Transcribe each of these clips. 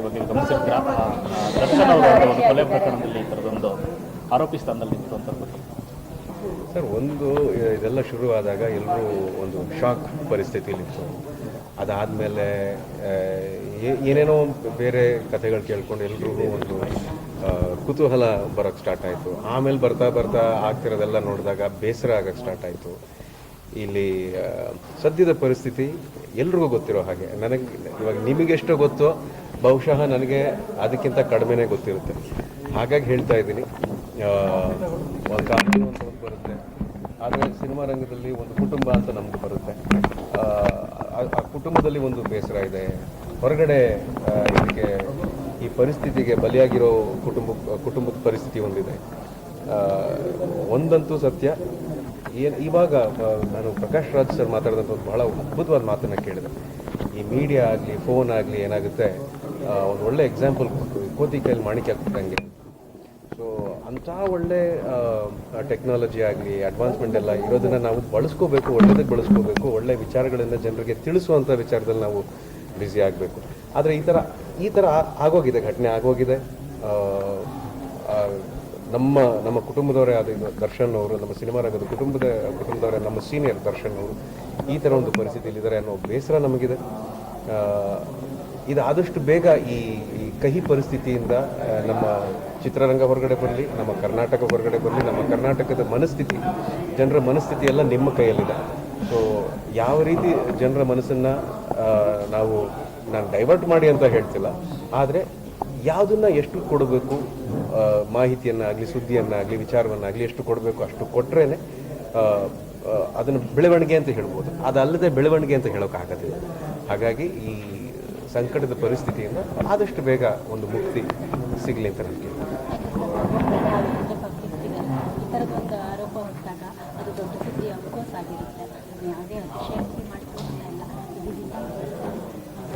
ಬಗ್ಗೆ ಗಮನಿಸಿರ್ತೀರಾ ಕೊಲೆ ಪ್ರಕರಣದಲ್ಲಿ ಈ ಥರದೊಂದು ಆರೋಪಿ ಸ್ಥಾನದಲ್ಲಿ ಸರ್, ಒಂದು ಇದೆಲ್ಲ ಶುರುವಾದಾಗ ಎಲ್ಲರೂ ಒಂದು ಶಾಕ್ ಪರಿಸ್ಥಿತಿಯಲ್ಲಿತ್ತು ಅದಾದಮೇಲೆ ಏನೇನೋ ಬೇರೆ ಕಥೆಗಳು ಕೇಳ್ಕೊಂಡು ಎಲ್ರಿಗೂ ಒಂದು ಕುತೂಹಲ ಬರೋಕ್ಕೆ ಸ್ಟಾರ್ಟ್ ಆಯಿತು. ಆಮೇಲೆ ಬರ್ತಾ ಬರ್ತಾ ಆಗ್ತಿರೋದೆಲ್ಲ ನೋಡಿದಾಗ ಬೇಸರ ಆಗೋಕ್ಕೆ ಸ್ಟಾರ್ಟ್ ಆಯಿತು. ಇಲ್ಲಿ ಸದ್ಯದ ಪರಿಸ್ಥಿತಿ ಎಲ್ರಿಗೂ ಗೊತ್ತಿರೋ ಹಾಗೆ. ನನಗೆ, ಇವಾಗ ನಿಮಗೆಷ್ಟೋ ಗೊತ್ತೋ ಬಹುಶಃ ನನಗೆ ಅದಕ್ಕಿಂತ ಕಡಿಮೆನೇ ಗೊತ್ತಿರುತ್ತೆ. ಹಾಗಾಗಿ ಹೇಳ್ತಾ ಇದ್ದೀನಿ. ಒಂದು ಅಂತ ಬರುತ್ತೆ. ಆದರೆ ಸಿನಿಮಾ ರಂಗದಲ್ಲಿ ಒಂದು ಕುಟುಂಬ ಅಂತ ನಮ್ಗೆ ಬರುತ್ತೆ. ಆ, ಕುಟುಂಬದಲ್ಲಿ ಒಂದು ಬೇಸರ ಇದೆ. ಹೊರಗಡೆ ಇದಕ್ಕೆ ಈ ಪರಿಸ್ಥಿತಿಗೆ ಬಲಿಯಾಗಿರೋ ಕುಟುಂಬ ಕುಟುಂಬದ ಪರಿಸ್ಥಿತಿ ಒಂದಿದೆ. ಒಂದಂತೂ ಸತ್ಯ. ಏನು ಇವಾಗ ನಾನು ಪ್ರಕಾಶ್ ರಾಜ್ ಸರ್ ಮಾತಾಡಿದಂಥ ಬಹಳ ಅದ್ಭುತವಾದ ಮಾತನ್ನು ಕೇಳಿದೆ. ಈ ಮೀಡಿಯಾ ಆಗಲಿ ಫೋನ್ ಆಗಲಿ ಏನಾಗುತ್ತೆ ಒಂದು ಒಳ್ಳೆ ಎಕ್ಸಾಂಪಲ್ ಕೋತಿ ಕೈಯಲ್ಲಿ ಮಾಣಿಕ್ಯ ಕೊಟ್ಟಂಗೆ. ಸೊ ಅಂಥ ಒಳ್ಳೆ ಟೆಕ್ನಾಲಜಿ ಆಗಲಿ ಅಡ್ವಾನ್ಸ್ಮೆಂಟ್ ಎಲ್ಲ ಇರೋದನ್ನು ನಾವು ಬಳಸ್ಕೋಬೇಕು ಒಳ್ಳೆದಕ್ಕೆ ಬಳಸ್ಕೋಬೇಕು, ಒಳ್ಳೆ ವಿಚಾರಗಳನ್ನು ಜನರಿಗೆ ತಿಳಿಸುವಂಥ ವಿಚಾರದಲ್ಲಿ ನಾವು ಬ್ಯುಸಿ ಆಗಬೇಕು. ಆದರೆ ಈ ಥರ ಈ ಥರ ಆಗೋಗಿದೆ, ಘಟನೆ ಆಗೋಗಿದೆ. ನಮ್ಮ ನಮ್ಮ ಕುಟುಂಬದವರೇ ಆದ ದರ್ಶನ್ ಅವರು, ನಮ್ಮ ಸಿನಿಮಾ ರಂಗದ ಕುಟುಂಬದ, ಕುಟುಂಬದವರೇ ನಮ್ಮ ಸೀನಿಯರ್ ದರ್ಶನ್ ಅವರು ಈ ಥರ ಒಂದು ಪರಿಸ್ಥಿತಿಯಲ್ಲಿದ್ದಾರೆ ಅನ್ನೋ ಬೇಸರ ನಮಗಿದೆ. ಇದು ಆದಷ್ಟು ಬೇಗ ಈ ಈ ಕಹಿ ಪರಿಸ್ಥಿತಿಯಿಂದ ನಮ್ಮ ಚಿತ್ರರಂಗ ಹೊರಗಡೆ ಬರಲಿ, ನಮ್ಮ ಕರ್ನಾಟಕ ಹೊರಗಡೆ ಬರಲಿ, ನಮ್ಮ ಕರ್ನಾಟಕದ ಮನಸ್ಥಿತಿ, ಜನರ ಮನಸ್ಥಿತಿ ಎಲ್ಲ ನಿಮ್ಮ ಕೈಯಲ್ಲಿದೆ. ಸೊ ಯಾವ ರೀತಿ ಜನರ ಮನಸ್ಸನ್ನು ನಾವು, ನಾನು ಡೈವರ್ಟ್ ಮಾಡಿ ಅಂತ ಹೇಳ್ತಿಲ್ಲ, ಆದರೆ ಯಾವುದನ್ನು ಎಷ್ಟು ಕೊಡಬೇಕು ಮಾಹಿತಿಯನ್ನಾಗಲಿ, ಸುದ್ದಿಯನ್ನಾಗಲಿ, ವಿಚಾರವನ್ನಾಗಲಿ ಎಷ್ಟು ಕೊಡಬೇಕು, ಅಷ್ಟು ಕೊಟ್ಟರೆ ಅದನ್ನು ಬೆಳವಣಿಗೆ ಅಂತ ಹೇಳ್ಬೋದು. ಅದಲ್ಲದೆ ಬೆಳವಣಿಗೆ ಅಂತ ಹೇಳೋಕ್ಕಾಗೋದಿಲ್ಲ. ಹಾಗಾಗಿ ಈ ಸಂಕಟದ ಪರಿಸ್ಥಿತಿಯಿಂದ ಆದಷ್ಟು ಬೇಗ ಒಂದು ಮುಕ್ತಿ ಸಿಗಲಿ ಅಂತ ನನಗೆ ಹೊತ್ತಾಗ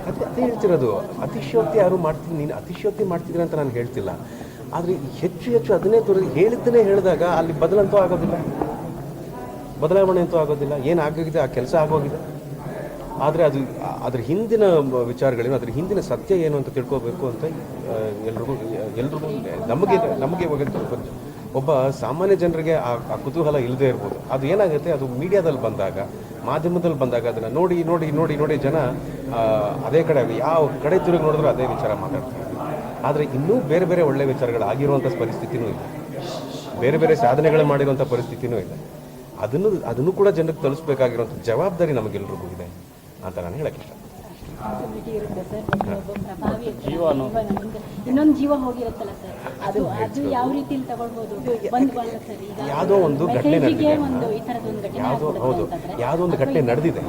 ಅದು ಹೇಳ್ತಿರೋದು, ಅತಿಶಯೋಕ್ತಿ ಯಾರು ಮಾಡ್ತೀನಿ ನೀನು ಅತಿಶಯೋಕ್ತಿ ಮಾಡ್ತಿದ್ದೀರ ಅಂತ ನಾನು ಹೇಳ್ತಿಲ್ಲ. ಆದರೆ ಹೆಚ್ಚು ಹೆಚ್ಚು ಅದನ್ನೇ ತೋರಿ ಹೇಳಿದ್ದನ್ನೇ ಹೇಳಿದಾಗ ಅಲ್ಲಿ ಬದಲಂತೂ ಆಗೋದಿಲ್ಲ. ಬದಲಾವಣೆ ಅಂತೂ ಆಗೋದಿಲ್ಲ. ಏನು ಆಗೋಗಿದೆ? ಆ ಕೆಲಸ ಆಗೋಗಿದೆ. ಆದರೆ ಅದು, ಅದರ ಹಿಂದಿನ ವಿಚಾರಗಳೇನು ಅದ್ರ ಹಿಂದಿನ ಸತ್ಯ ಏನು ಅಂತ ತಿಳ್ಕೋಬೇಕು ಅಂತ ಎಲ್ರಿಗೂ ಎಲ್ರಿಗೂ, ನಮಗೆ ನಮಗೆ. ಒಬ್ಬ ಸಾಮಾನ್ಯ ಜನರಿಗೆ ಆ ಕುತೂಹಲ ಇಲ್ಲದೆ ಇರ್ಬೋದು. ಅದು ಏನಾಗುತ್ತೆ, ಅದು ಮೀಡಿಯಾದಲ್ಲಿ ಬಂದಾಗ, ಮಾಧ್ಯಮದಲ್ಲಿ ಬಂದಾಗ ಅದನ್ನು ನೋಡಿ ನೋಡಿ ನೋಡಿ ನೋಡಿ ಜನ ಅದೇ ಕಡೆ, ಯಾವ ಕಡೆ ತಿರುಗಿ ನೋಡಿದ್ರೂ ಅದೇ ವಿಚಾರ ಮಾತಾಡ್ತಾರೆ. ಆದರೆ ಇನ್ನೂ ಬೇರೆ ಬೇರೆ ಒಳ್ಳೆ ವಿಚಾರಗಳು ಆಗಿರುವಂಥ ಪರಿಸ್ಥಿತಿನೂ ಇದೆ ಬೇರೆ ಬೇರೆ ಸಾಧನೆಗಳು ಮಾಡಿರುವಂಥ ಪರಿಸ್ಥಿತಿನೂ ಇದೆ ಅದನ್ನು ಅದನ್ನು ಕೂಡ ಜನಕ್ಕೆ ತಲುಪಿಸಬೇಕಾಗಿರುವಂಥ ಜವಾಬ್ದಾರಿ ನಮಗೆಲ್ರಿಗೂ ಇದೆ. ಅಂತ ನಾನು ಹೇಳಕ್ಕೆ ಇಷ್ಟ. ಇನ್ನೊಂದು ಜೀವ ಹೋಗಿರುತ್ತಲ್ಲ ಸರ್? ಅದು ಅದು ಯಾವ ಈಗ ಯಾವುದೋ ಒಂದು ಘಟನೆ ಯಾವುದೋ ಹೌದು. ಯಾವುದೋ ಒಂದು ಘಟನೆ ನಡೆದಿದೆ.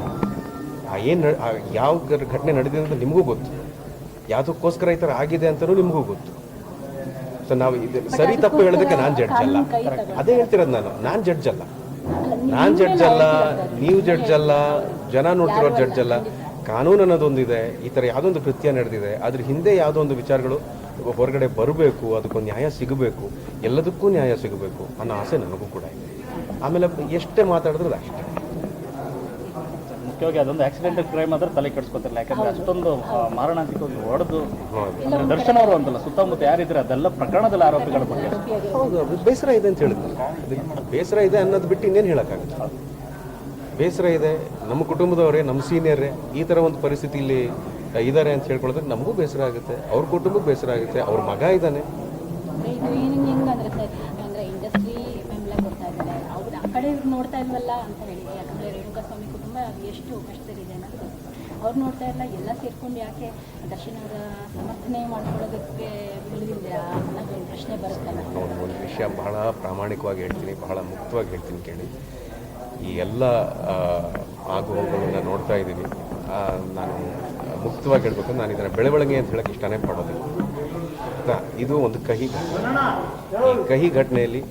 ಆ ಏನು ಯಾವ ಘಟನೆ ನಡೆದಿದೆ ಅಂತ ನಿಮಗೂ ಗೊತ್ತು. ಯಾವುದಕ್ಕೋಸ್ಕರ ಈ ಥರ ಆಗಿದೆ ಅಂತಲೂ ನಿಮಗೂ ಗೊತ್ತು. ಸೊ ನಾವು ಇದು ಸರಿ ತಪ್ಪು ಹೇಳೋದಕ್ಕೆ ನಾನು ಜಡ್ಜ್ ಅಲ್ಲ. ಅದೇ ಹೇಳ್ತಿರೋದು ನಾನು. ನಾನು ಜಡ್ಜ್ ಅಲ್ಲ. ನಾನು ಜಡ್ಜ್ ಅಲ್ಲ ನೀವು ಜಡ್ಜ್ ಅಲ್ಲ ಜನ ನೋಡ್ತಿರೋ ಜಡ್ಜ್ ಅಲ್ಲ. ಕಾನೂನು ಅನ್ನೋದೊಂದಿದೆ ಈ ಥರ ಯಾವುದೊಂದು ಕೃತ್ಯ ನಡೆದಿದೆ ಅದ್ರ ಹಿಂದೆ ಯಾವುದೋ ಒಂದು ವಿಚಾರಗಳು ಹೊರಗಡೆ ಬರಬೇಕು ಅದಕ್ಕೊಂದು ನ್ಯಾಯ ಸಿಗಬೇಕು ಎಲ್ಲದಕ್ಕೂ ನ್ಯಾಯ ಸಿಗಬೇಕು ಅನ್ನೋ ಆಸೆ ನನಗೂ ಕೂಡ ಇದೆ. ಆಮೇಲೆ ಎಷ್ಟೇ ಮಾತಾಡಿದ್ರು ಅಷ್ಟೇ. ಮುಖ್ಯವಾಗಿ ಅದೊಂದು ಆಕ್ಸಿಡೆಂಟ್ ಕ್ರೈಮ್ ಆದ್ರೆ ತಲೆ ಕೆಡಿಸ್ಕೊತಿರಲ್ಲ ಯಾಕಂದ್ರೆ ಅಷ್ಟೊಂದು ಮಾರಣಾಂತಿಕ ಒಂದು ಹೊಡೆದು ದರ್ಶನ ಅವರು ಅಂತಲ್ಲ ಸುತ್ತಮುತ್ತ ಯಾರಿದ್ರೆ ಅದೆಲ್ಲ ಪ್ರಕರಣದಲ್ಲಿ ಆರೋಪಿಗಳ ಬಗ್ಗೆ. ಹೌದು ಅದು ಬೇಸರ ಇದೆ ಅಂತ ಹೇಳಿದ್ರು. ಬೇಸರ ಇದೆ ಅನ್ನೋದು ಬಿಟ್ಟು ಇನ್ನೇನು ಹೇಳಕ್ಕಾಗುತ್ತೆ ಬೇಸರ ಇದೆ ನಮ್ಮ ಕುಟುಂಬದವರೇ ನಮ್ಮ ಸೀನಿಯರೇ ಈ ಥರ ಒಂದು ಪರಿಸ್ಥಿತಿಯಲ್ಲಿ ಇದ್ದಾರೆ ಅಂತ ಹೇಳ್ಕೊಳ್ಳೋದಕ್ಕೆ ನಮಗೂ ಬೇಸರ ಆಗುತ್ತೆ. ಅವ್ರ ಕುಟುಂಬಕ್ಕೆ ಬೇಸರ ಆಗುತ್ತೆ. ಅವ್ರ ಮಗ ಇದ್ದಾನೆ. ಇದು ಏನು ಹೆಂಗಂದ್ರೆ ಸರ್ ಅಂದ್ರೆ ಇಂಡಸ್ಟ್ರಿ ಬೆಂಬಲ ಕೊಡ್ತಾ ಇದ್ದಾರೆ. ಅವ್ರು ಆ ಕಡೆ ಇವ್ರು ನೋಡ್ತಾ ಇಲ್ವಲ್ಲ ಅಂತ ಹೇಳಿ. ಯಾಕಂದ್ರೆ ರೇಣುಕಾ ಸ್ವಾಮಿ ಕುಟುಂಬ ಎಷ್ಟು ಕಷ್ಟದಲ್ಲಿದೆ ಅನ್ನೋದು. ಅವ್ರು ನೋಡ್ತಾ ಇಲ್ಲ ಎಲ್ಲ ಸೇರ್ಕೊಂಡು ಯಾಕೆ ದರ್ಶನದ ಸಮರ್ಥನೆ ಮಾಡ್ಕೊಳ್ಳೋದಕ್ಕೆ ಬಿಡುವಿಲ್ಲ ಅನ್ನೋದು ಒಂದು ಪ್ರಶ್ನೆ ಬರುತ್ತಲ್ಲ ಒಂದು ಒಂದು ವಿಷಯ ಬಹಳ ಪ್ರಾಮಾಣಿಕವಾಗಿ ಹೇಳ್ತೀನಿ ಬಹಳ ಮುಕ್ತವಾಗಿ ಹೇಳ್ತೀನಿ ಕೇಳಿ. ಈ ಎಲ್ಲ ಆ, ಆಗುಹೋಗುಗಳನ್ನ ನೋಡ್ತಾ ಇದ್ದೀನಿ. ನಾನು ಮುಕ್ತವಾಗಿ ಹೇಳ್ಬೇಕು ನಾನು ಇದನ್ನು ಬೆಳವಣಿಗೆ ಅಂತ ಹೇಳಕ್ಕೆ ಇಷ್ಟನೇ ಪಡೋದು ಇದು ಒಂದು ಕಹಿ ಘಟನೆ. ಈ ಕಹಿ ಘಟನೆಯಲ್ಲಿ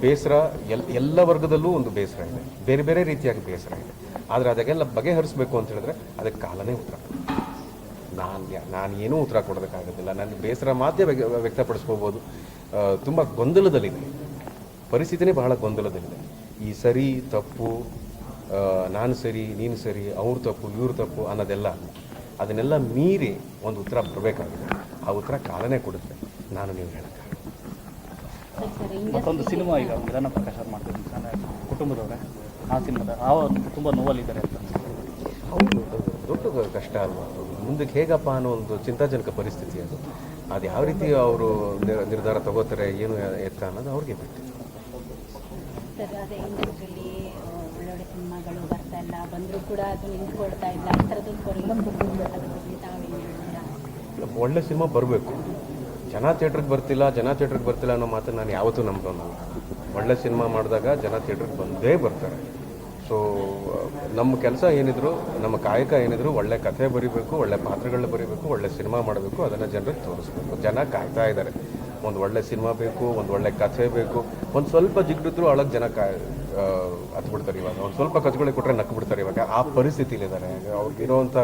ಬೇಸರ ಎಲ್, ಎಲ್ಲ ವರ್ಗದಲ್ಲೂ ಒಂದು ಬೇಸರ ಇದೆ. ಬೇರೆ ಬೇರೆ ರೀತಿಯಾಗಿ ಬೇಸರ ಇದೆ. ಆದರೆ ಅದಕ್ಕೆಲ್ಲ ಬಗೆಹರಿಸಬೇಕು ಅಂತ ಹೇಳಿದ್ರೆ ಅದಕ್ಕೆ ಕಾಲನೇ ಉತ್ತರ. ನಾನು ನಾನು ಏನೂ ಉತ್ತರ ಕೊಡೋದಕ್ಕಾಗೋದಿಲ್ಲ. ನನ್ನ ಬೇಸರ ಮಾತ್ರ ವ್ಯ- ವ್ಯಕ್ತಪಡಿಸ್ಕೋಬೋದು. ತುಂಬ ಗೊಂದಲದಲ್ಲಿದೆ. ಪರಿಸ್ಥಿತಿನೇ ಬಹಳ ಗೊಂದಲದಲ್ಲಿದೆ. ಈ ಸರಿ ತಪ್ಪು ನಾನು ಸರಿ, ನೀನು ಸರಿ, ಅವ್ರ ತಪ್ಪು, ಇವ್ರ ತಪ್ಪು ಅನ್ನೋದೆಲ್ಲ, ಅದನ್ನೆಲ್ಲ ಮೀರಿ ಒಂದು ಉತ್ತರ ಬರಬೇಕಾಗುತ್ತೆ ಆ ಉತ್ತರ ಕಾಲನೇ ಕೊಡುತ್ತೆ. ನಾನು ನೀವು ಹೇಳಕ್ಕೆ ಮತ್ತೊಂದು ಸಿನಿಮಾ ಈಗ ವಿಧಾನ ಪ್ರಕಾಶ್ ಅವ್ರು ಮಾಡ್ತಾರೆ ಚೆನ್ನಾಗಿ ಕುಟುಂಬದವ್ರೆ. ಆ ಸಿನಿಮಾದ ಆ ತುಂಬ ನೋವಲ್ಲಿದ್ದಾರೆ ಅಂತ. ಹೌದು ದೊಡ್ಡ ಕಷ್ಟ ಅಲ್ವಾ? ಅದು ಮುಂದಕ್ಕೆ ಹೇಗಪ್ಪ ಅನ್ನೋ ಒಂದು ಚಿಂತಾಜನಕ ಪರಿಸ್ಥಿತಿ ಅದು. ಅದು ಯಾವ ರೀತಿ ಅವರು ನಿರ್ಧಾರ ತಗೋತಾರೆ ಏನು ಎತ್ತ ಅನ್ನೋದು ಅವ್ರಿಗೆ ಬಿಟ್ಟು ಸರ್ ಅದೇ ಇಂಡಸ್ಟ್ರಿಲಿ ಒಳ್ಳೊಳ್ಳೆ ಸಿನಿಮಾಗಳು ಬರ್ತಾ ಇಲ್ಲ ಬಂದರೂ ಕೂಡ ಅದು ನಿಂತ್ಕೊಳ್ತಾ ಇಲ್ಲ. ಈ ಥರದ್ದು ಬರಲ್ಲ ಅದ್ರ ಬಗ್ಗೆ ತಾವೇನು ಒಳ್ಳೆ ಸಿನಿಮಾ ಬರಬೇಕು. ಜನ ಥಿಯೇಟ್ರಿಗೆ ಬರ್ತಿಲ್ಲ, ಜನ ಥಿಯೇಟ್ರಿಗೆ ಬರ್ತಿಲ್ಲ ಅನ್ನೋ ಮಾತು ನಾನು ಯಾವತ್ತೂ ನಂಬೋಲ್ಲ ಒಳ್ಳೆ ಸಿನಿಮಾ ಮಾಡಿದಾಗ ಜನ ಥಿಯೇಟ್ರಿಗೆ ಬಂದೇ ಬರ್ತಾರೆ. ಸೊ ನಮ್ಮ ಕೆಲಸ ಏನಿದ್ರು, ನಮ್ಮ ಕಾಯಕ ಏನಿದ್ರು ಒಳ್ಳೆ ಕಥೆ ಬರೀಬೇಕು, ಒಳ್ಳೆ ಪಾತ್ರಗಳನ್ನ ಬರಿಬೇಕು, ಒಳ್ಳೆ ಸಿನಿಮಾ ಮಾಡಬೇಕು, ಅದನ್ನು ಜನರಿಗೆ ತೋರಿಸ್ಬೇಕು. ಜನ ಕಾಯ್ತಾ ಇದ್ದಾರೆ ಒಂದು ಒಳ್ಳೆ ಸಿನಿಮಾ ಬೇಕು, ಒಂದು ಒಳ್ಳೆ ಕಥೆ ಬೇಕು. ಒಂದು ಸ್ವಲ್ಪ ಜಿಗ್ಡಿದ್ರು ಒಳಗೆ ಜನ ಕಾಯ್ ಹತ್ಬಿಡ್ತಾರೆ ಇವಾಗ. ಒಂದು ಸ್ವಲ್ಪ ಕಥೆಗಳಿಗೆ ಕೊಟ್ಟರೆ ನಕ್ಬಿಡ್ತಾರೆ ಇವಾಗ. ಆ ಪರಿಸ್ಥಿತಿಲಿದ್ದಾರೆ. ಅವ್ರಿಗಿರೋವಂಥ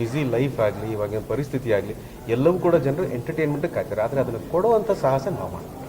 ಬ್ಯುಸಿ ಲೈಫ್ ಆಗಲಿ, ಇವಾಗಿನ ಪರಿಸ್ಥಿತಿ ಆಗಲಿ, ಎಲ್ಲವೂ ಕೂಡ ಜನರು ಎಂಟರ್ಟೈನ್ಮೆಂಟ್ ಕಾಯ್ತಾರೆ. ಆದರೆ ಅದನ್ನು ಕೊಡುವಂಥ ಸಾಹಸ ನಾವು ಮಾಡ್ತೀವಿ.